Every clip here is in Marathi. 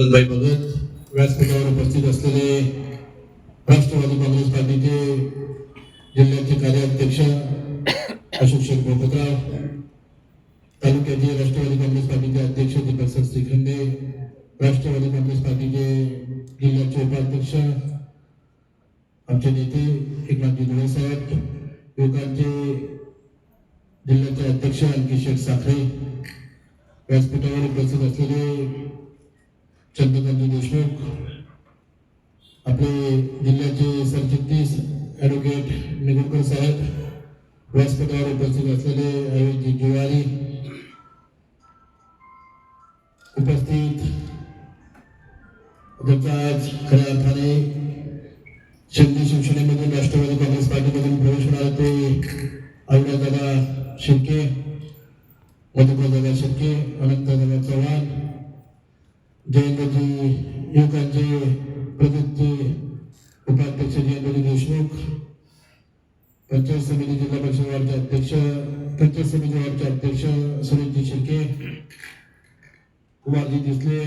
भरतभाई भगत व्यासपीठावर उपस्थित असलेले राष्ट्रवादी काँग्रेस पार्टीचे जिल्ह्याचे कार्याध्यक्ष अशोक शेख बोपतराव तालुक्याचे राष्ट्रवादी काँग्रेस पार्टीचे अध्यक्ष दीपक सर श्रीखंडे राष्ट्रवादी काँग्रेस पार्टीचे जिल्ह्याचे उपाध्यक्ष आमचे नेते एकनाथजी धुळे साहेब युवकांचे जिल्ह्याचे अध्यक्ष अंकित शेख साखरे व्यासपीठावर उपस्थित असलेले चंद्रकांतजी देशमुख आपले जिल्ह्याचे सरचिटणीस ॲडव्होकेट साहेब व्यासपीठावर उपस्थित असलेले अयोध्य जिवारी उपस्थित आज खऱ्या अर्थाने शिंदे शिवसेनेमधून राष्ट्रवादी काँग्रेस पार्टीमधून प्रवेश होणार ते अविनाश दादा शिर्के मधुकर दादा शिर्के अनंत पंचायत अध्यक्ष सुरेशजी शिर्के कुमारजी दिसले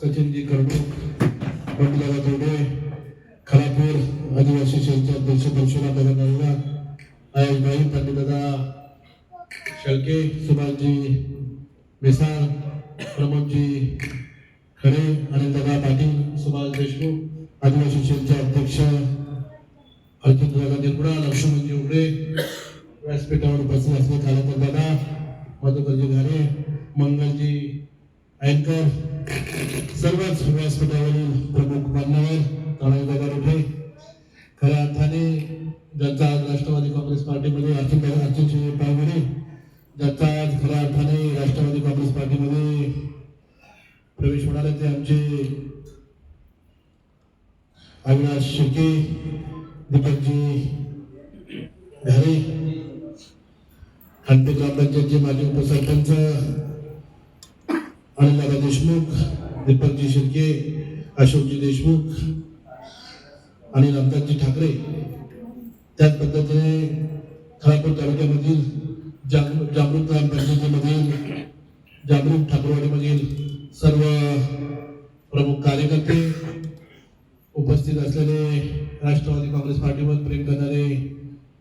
सचिनजी कर्डूक बंडूदादा तोडे खरापूर आदिवासी सेलचे अध्यक्ष परशुराम दादा नरवा आयशभाई पंडितदादा शेळके सुभाषजी मिसाळ प्रमोदजी खरे आणि दादा सुभाष देशमुख आदिवासी सेलचे अध्यक्ष अर्जुनदादा निर्गुणा लक्ष्मणजी उघडे व्यासपीठावर उपस्थित असले खालापूर दादा मधुकरजी घारे मंगलजी अँकर सर्वच व्यासपीठावरील प्रमुख मान्यवर तानाजीदादा रोठे खऱ्या अर्थाने ज्यांचा आज राष्ट्रवादी काँग्रेस पार्टीमध्ये आर्थिक आर्थिक पायमध्ये ज्यांचा आज खऱ्या अर्थाने राष्ट्रवादी काँग्रेस पार्टीमध्ये प्रवेश होणार आहे ते आमचे अविनाश शेके दीपकजी घरे खानपे ग्रामपंचायतचे माजी उपसरपंच अनिलदादा देशमुख दीपकजी शिर्के अशोकजी देशमुख आणि रामदासजी ठाकरे त्याच पद्धतीने खरापूर तालुक्यामधील जागृत जामरूक ग्रामपंचायतीमधील जागरूक ठाकरवाडीमधील सर्व प्रमुख कार्यकर्ते उपस्थित असलेले राष्ट्रवादी काँग्रेस पार्टीवर प्रेम करणारे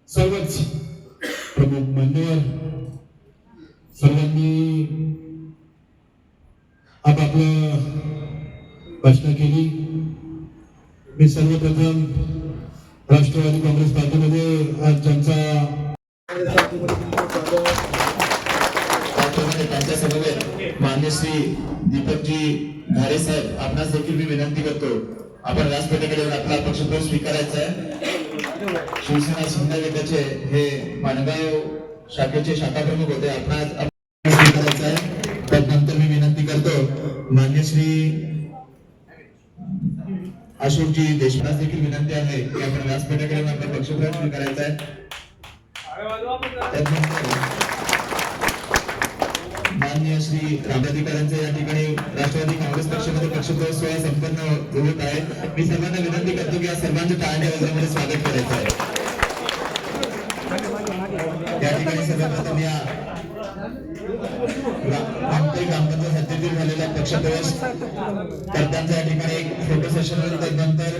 सर्वच प्रमुख मान्यवर भाषणं केली. मी सर्वप्रथम राष्ट्रवादी काँग्रेस पार्टीमध्ये आज ज्यांचा त्याचप्रमाणे त्यांच्या समवेत मान्य श्री दीपकजी घारे साहेब आपणास देखील मी विनंती करतो. आपण व्यासपीठाकडे येऊन आपला पक्षप्रवेश स्वीकारायचा आहे. शिवसेना शिंदे गटाचे हे माणगाव शाखेचे शाखा प्रमुख होते. आपणास स्वीकारायचा आहे. त्यानंतर मी विनंती करतो मान्य श्री अशोकजी देशमुख देखील विनंती आहे की आपण व्यासपीठाकडे आपला पक्षप्रवेश करायचा आहे. माननीय श्री रामाधिकाऱ्यांचे या ठिकाणी राष्ट्रवादी काँग्रेस पक्षामध्ये पक्षप्रवेश सोहळा संपन्न होत आहे. मी सर्वांना विनंती करतो की या सर्वांच्या टाळण्या वगैरे स्वागत करायचं आहे. या ठिकाणी सर्वप्रथम या आमटे ग्रामपंचायत हद्दीतील झालेला पक्षप्रवेश कर्त्यांचा या ठिकाणी एक फोटो सेशन होईल त्यानंतर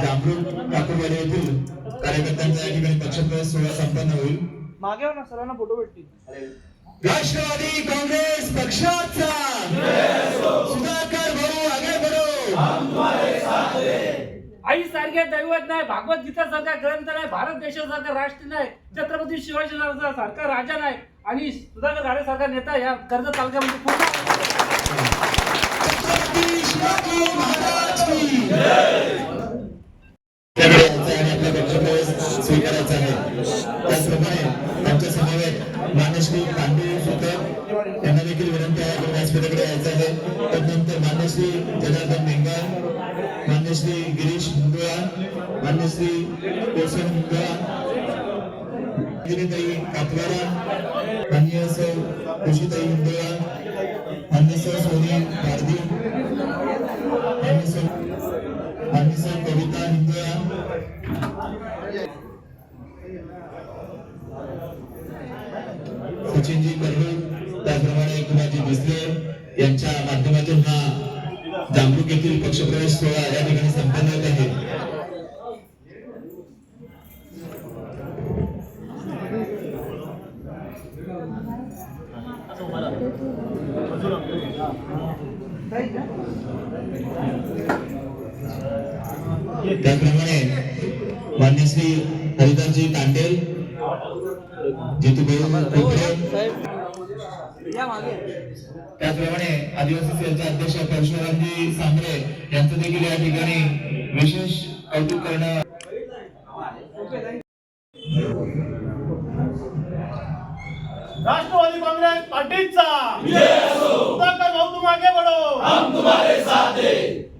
जांभरूड काकुरवाडी येथील कार्यकर्त्यांचा या ठिकाणी पक्षप्रवेश सोहळा संपन्न होईल. मागे ना सर्वांना फोटो भेटतील. राष्ट्रवादी काँग्रेस पक्षाचा. सुधाकर भाऊ आगे बढो. आई सारखे दैवत नाही भागवत गीता सारखा ग्रंथ नाही भारत देशासारखा राष्ट्र नाही छत्रपती शिवाजी महाराजा सारखा राजा नाही. आणि सुधाकर सारखा नेता या कर्ज तालुक्यामध्ये स्वीकारायचा आहे त्याचप्रमाणे त्यांच्या समवेत मान्यश्री पांडे सुतर यांना देखील विनंती आहे की व्यासपीठाकडे यायचं आहे त्यानंतर मान्यश्री जनार्दन मान्यश्री गिरीश मुंदुळा मान्यश्री कोसन मुंदुळा अंजलीताई कातवारा मान्य सौ खुशीताई मान्य सौ सोनी गारदी मान्य सौ मान्य सौ कविता हिंदुळा सचिनजी कर्नूल त्याचप्रमाणे कुमारजी बिस्ले यांच्या माध्यमातून हा जामरुक येथील पक्षप्रवेश सोहळा या ठिकाणी संपन्न होत आहे. त्याचप्रमाणे मान्य श्री हरिदासजी तांडेल त्याचप्रमाणे आदिवासी सेलचे अध्यक्ष परशुरामजी सांबरे यांचं देखील या ठिकाणी विशेष कौतुक करणं राष्ट्रवादी कांग्रेस पार्टीचा. तुम आगे बढ़ो हम तुम्हारे साथ हैं.